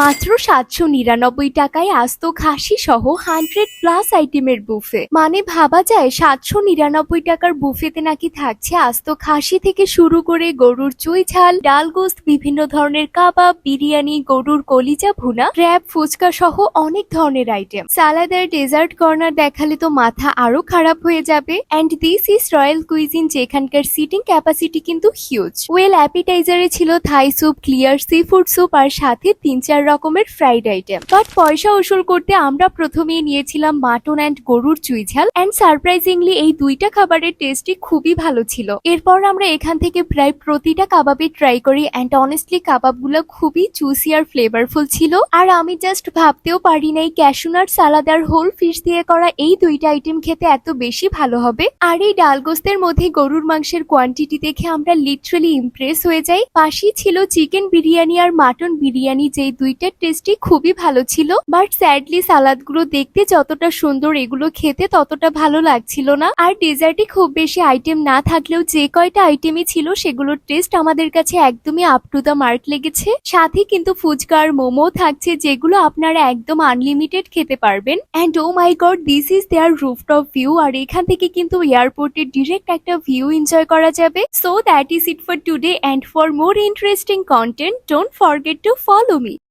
মাত্র সাতশো নিরানব্বই টাকায় আস্ত খাসি সহ হান্ড্রেড প্লাস আইটেমের বুফে মানে ভাবা যায় সাতশো নিরানব্বই টাকার বুফেতে নাকি থাকছে আস্ত খাসি থেকে শুরু করে গরুর চুই ঝাল, ডাল গোস্ত, বিভিন্ন ধরনের কাবাব, বিরিয়ানি, গরুর কলিজা ভুনা ক্র্যাব ফুচকা সহ অনেক ধরনের আইটেম সালাদ আর ডেজার্ট কর্নার দেখালে তো মাথা আরও খারাপ হয়ে যাবে। And this is royal cuisine যেখানকার সিটিং ক্যাপাসিটি কিন্তু হিউজ ওয়েল অ্যাপিটাইজারে ছিল Thai soup clear seafood soup আর সাথে তিন চার রকমের ফ্রাইড আইটেম বাট পয়সা উসুল করতে আমরা প্রথমেই নিয়েছিলাম মাটন অ্যান্ড গরুর চুইঝাল অ্যান্ড সারপ্রাইজিংলি এই দুইটা খাবারের টেস্টই খুবই ভালো ছিল। এরপর আমরা এখান থেকে প্রায় প্রতিটা কাবাবে ট্রাই করি অ্যান্ড অনেস্টলি কাবাবগুলো খুবই জুসি আর ফ্লেভারফুল ছিল। আর আমি জাস্ট ভাবতেও পারি নাই ক্যাশুনার সালাদ আর হোল ফিশ দিয়ে করা এই দুইটা আইটেম খেতে এত বেশি ভালো হবে। আর এই ডালগোস্তের মধ্যে গরুর মাংসের কোয়ান্টিটি দেখে আমরা লিটারালি ইমপ্রেস হয়ে যাই। পাশেই ছিল চিকেন বিরিয়ানি আর মাটন বিরিয়ানি যেই দুইটার টেস্টই খুবই ভালো ছিল বাট স্যাডলি সালাদগুলো দেখতে যতটা সুন্দর এগুলো খেতে ততটা ভালো লাগছিল না। আর ডেজার্টে খুব বেশি আইটেম না থাকলেও যে কয়টা আইটেমই ছিল সেগুলোর টেস্ট আমাদের কাছে একদমই আপ টু দ্য মার্ক লেগেছে। সাথে কিন্তু ফুচকা আর মোমো থাকছে যেগুলো আপনারা একদম আনলিমিটেড খেতে পারবেন। And oh my god this is their rooftop view আর এখান থেকে কিন্তু এয়ারপোর্টের ডিরেক্ট একটা ভিউ এনজয় করা যাবে। So that is it for today and for more interesting content don't forget to follow me